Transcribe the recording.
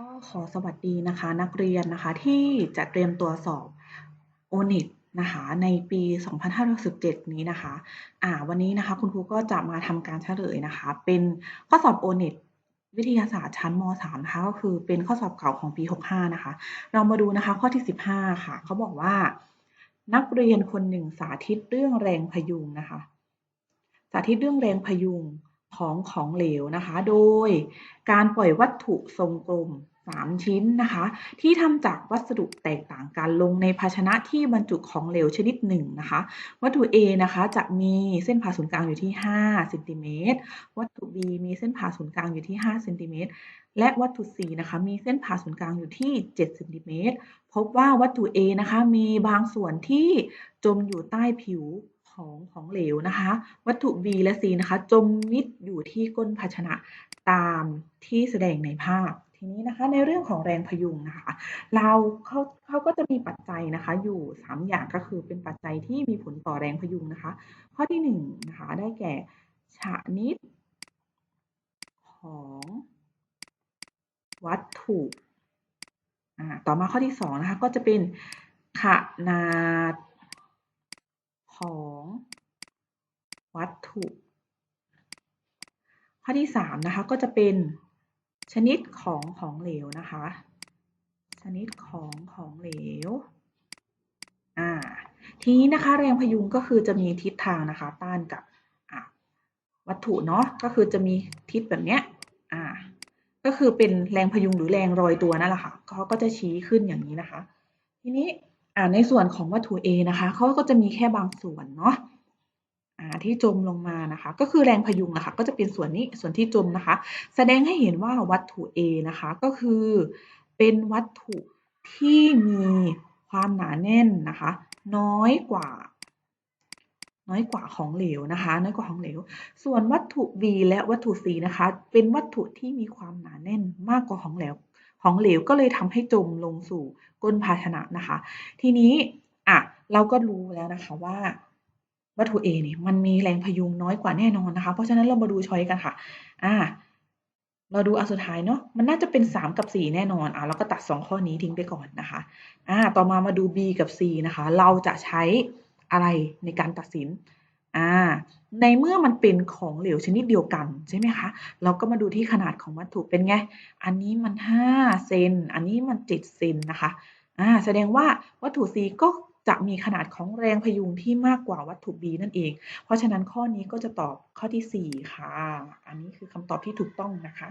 ก็ขอสวัสดีนะคะ นักเรียนนะคะที่จะเตรียมตัวสอบ o n e t นะคะในปี 2567นี้นะคะอ่าวันนี้นะคะคุณครูก็จะมาทำการเฉลยนะคะ เป็นข้อสอบ o n e t วิทยาศาสตร์ชั้นม .3 นะคะก็คือเป็นข้อสอบเก่าของปี 65 นะคะ เรามาดูนะคะข้อที่ 15 ค่ะเขาบอกว่า นักเรียนคนหนึ่งสาธิตเรื่องแรงพยุงนะคะ สาธิตเรื่องแรงพยุง ของของเหลวนะคะ โดยการปล่อยวัตถุทรงกลม 3 ชิ้นนะคะ ที่ทำจากวัสดุแตกต่างกันลงในภาชนะที่บรรจุของเหลวชนิดหนึ่งนะคะ วัตถุ A นะคะจะมีเส้นผ่าศูนย์กลางอยู่ที่5เซนติเมตรวัตถุ B มีเส้นผ่าศูนย์กลางอยู่ที่5เซนติเมตรและวัตถุ C นะคะมีเส้นผ่าศูนย์กลางอยู่ที่7เซนติเมตรพบว่าวัตถุ A นะคะมีบางส่วนที่จมอยู่ใต้ผิว ของของเหลวนะคะ วัตถุ B และ C นะคะ จมมิดอยู่ที่ก้นภาชนะตามที่แสดงในภาพ ทีนี้นะคะในเรื่องของแรงพยุงนะคะ เราเขาเขาก็จะมีปัจจัยนะคะ อยู่ 3 อย่างก็คือเป็นปัจจัยที่มีผลต่อแรงพยุงนะคะ ข้อที่1นนะคะได้แก่ชนิด ของวัตถุต่อมาข้อที่2นะคะก็จะเป็นขนาด ของวัตถุ ข้อที่3นะคะก็จะเป็นชนิดของของเหลวนะคะ ชนิดของของเหลวอ่าทีนี้นะคะแรงพยุงก็คือจะมีทิศทางนะคะต้านกับวัตถุเนาะก็คือจะมีทิศแบบเนี้ยอ่าก็คือเป็นแรงพยุงหรือแรงรอยตัวนั่นแหละค่ะเขาก็จะชี้ขึ้นอย่างนี้นะคะ ทีนี้ อ่าในส่วนของวัตถุ A นะคะเขาก็จะมีแค่บางส่วนเนาะอ่าที่จมลงมานะคะ ก็คือแรงพยุงนะคะก็จะเป็นส่วนนี้ส่วนที่จมนะคะ แสดงให้เห็นว่าวัตถุ A นะคะก็คือเป็นวัตถุที่มีความหนาแน่นนะคะ น้อยกว่า น้อยกว่าของเหลวนะคะ น้อยกว่าของเหลว ส่วนวัตถุ B และวัตถุ C นะคะ เป็นวัตถุที่มีความหนาแน่นมากกว่าของเหลว ของเหลวก็เลยทำให้จมลงสู่ก้นภาชนะนะคะ ทีนี้อะเราก็รู้แล้วนะคะว่าวัตถุ A เนี่ยมันมีแรงพยุงน้อยกว่าแน่นอนนะคะ เพราะฉะนั้นเรามาดูช้อยกันค่ะ อ่า เราดูอันสุดท้ายเนาะ มันน่าจะเป็น 3 กับ 4 แน่นอน อ่าเราก็ตัด 2 ข้อนี้ทิ้งไปก่อนนะคะ อ่า ต่อมามาดู B กับ C นะคะ เราจะใช้อะไรในการตัดสิน อ่าในเมื่อมันเป็นของเหลวชนิดเดียวกันใช่ไหมคะ เราก็มาดูที่ขนาดของวัตถุเป็นไง อันนี้มัน 5 เซน อันนี้มัน 7 เซนนะคะอ่าแสดงว่าวัตถุ C ก็จะมีขนาดของแรงพยุงที่มากกว่าวัตถุ B นั่นเอง เพราะฉะนั้นข้อนี้ก็จะตอบข้อที่ 4 ค่ะ อันนี้คือคำตอบที่ถูกต้องนะคะ